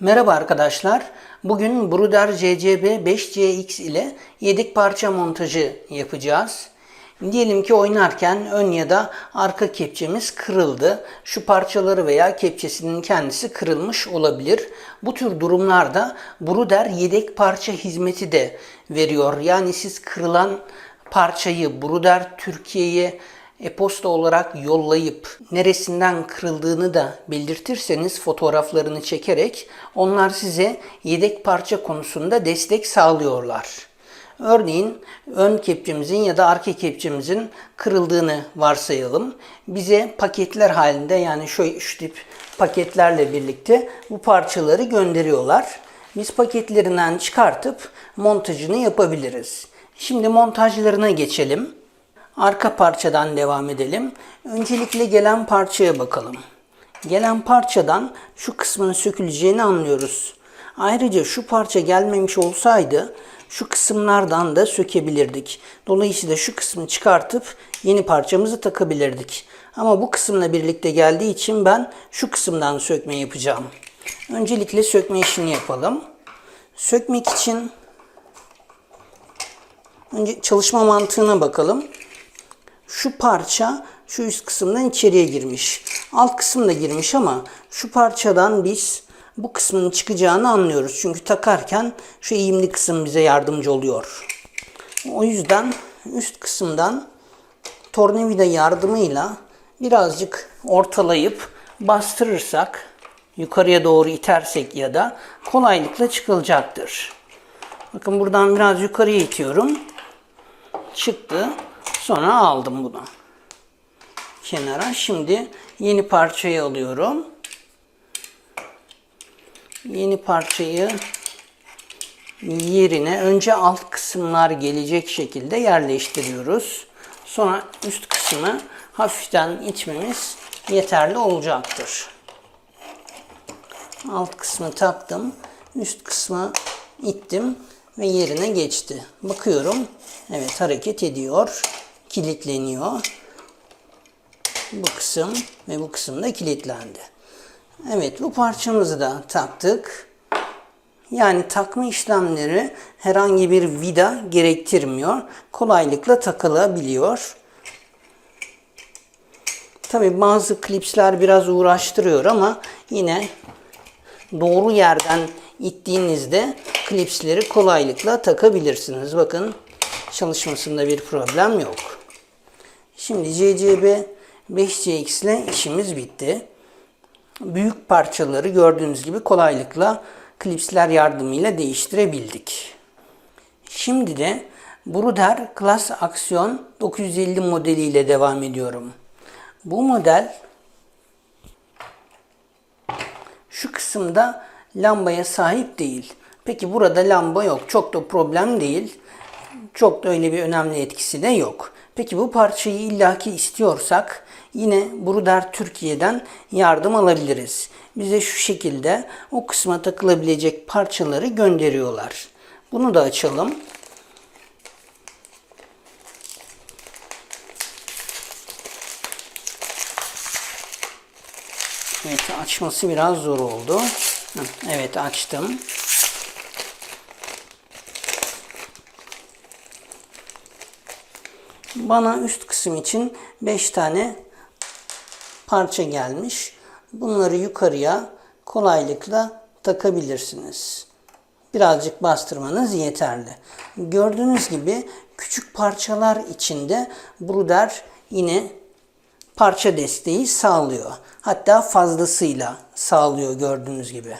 Merhaba arkadaşlar. Bugün Bruder CCB 5CX ile yedek parça montajı yapacağız. Diyelim ki oynarken ön ya da arka kepçemiz kırıldı. Şu parçaları veya kepçesinin kendisi kırılmış olabilir. Bu tür durumlarda Bruder yedek parça hizmeti de veriyor. Yani siz kırılan parçayı Bruder Türkiye'ye e-posta olarak yollayıp neresinden kırıldığını da belirtirseniz fotoğraflarını çekerek onlar size yedek parça konusunda destek sağlıyorlar. Örneğin ön kepçemizin ya da arka kepçemizin kırıldığını varsayalım. Bize paketler halinde yani şu, şu tip paketlerle birlikte bu parçaları gönderiyorlar. Biz paketlerinden çıkartıp montajını yapabiliriz. Şimdi montajlarına geçelim. Arka parçadan devam edelim. Öncelikle gelen parçaya bakalım. Gelen parçadan şu kısmın söküleceğini anlıyoruz. Ayrıca şu parça gelmemiş olsaydı şu kısımlardan da sökebilirdik. Dolayısıyla şu kısmı çıkartıp yeni parçamızı takabilirdik. Ama bu kısımla birlikte geldiği için ben şu kısımdan sökme yapacağım. Öncelikle sökme işini yapalım. Sökmek için önce çalışma mantığına bakalım şu parça şu üst kısımdan içeriye girmiş. Alt kısım da girmiş ama şu parçadan biz bu kısmın çıkacağını anlıyoruz. Çünkü takarken şu eğimli kısım bize yardımcı oluyor. O yüzden üst kısımdan tornavida yardımıyla birazcık ortalayıp bastırırsak yukarıya doğru itersek ya da kolaylıkla çıkılacaktır. Bakın buradan biraz yukarıya itiyorum. Çıktı. Sonra aldım bunu. Kenara. Şimdi yeni parçayı alıyorum. Yeni parçayı yerine önce alt kısımlar gelecek şekilde yerleştiriyoruz. Sonra üst kısmı hafiften itmemiz yeterli olacaktır. Alt kısmı taktım. Üst kısmı ittim ve yerine geçti. Bakıyorum. Evet hareket ediyor kilitleniyor. Bu kısım ve bu kısım da kilitlendi. Evet bu parçamızı da taktık. Yani takma işlemleri herhangi bir vida gerektirmiyor. Kolaylıkla takılabiliyor. Tabi bazı klipsler biraz uğraştırıyor ama yine doğru yerden ittiğinizde klipsleri kolaylıkla takabilirsiniz. Bakın çalışmasında bir problem yok. Şimdi CCB 5CX ile işimiz bitti. Büyük parçaları gördüğünüz gibi kolaylıkla klipsler yardımıyla değiştirebildik. Şimdi de Bruder Class Action 950 modeliyle devam ediyorum. Bu model şu kısımda lambaya sahip değil. Peki burada lamba yok. Çok da problem değil. Çok da öyle bir önemli etkisi de yok. Peki bu parçayı illaki istiyorsak yine Bruder Türkiye'den yardım alabiliriz. Bize şu şekilde o kısma takılabilecek parçaları gönderiyorlar. Bunu da açalım. Evet açması biraz zor oldu. Evet açtım. Bana üst kısım için 5 tane parça gelmiş. Bunları yukarıya kolaylıkla takabilirsiniz. Birazcık bastırmanız yeterli. Gördüğünüz gibi küçük parçalar içinde Bruder yine parça desteği sağlıyor. Hatta fazlasıyla sağlıyor gördüğünüz gibi.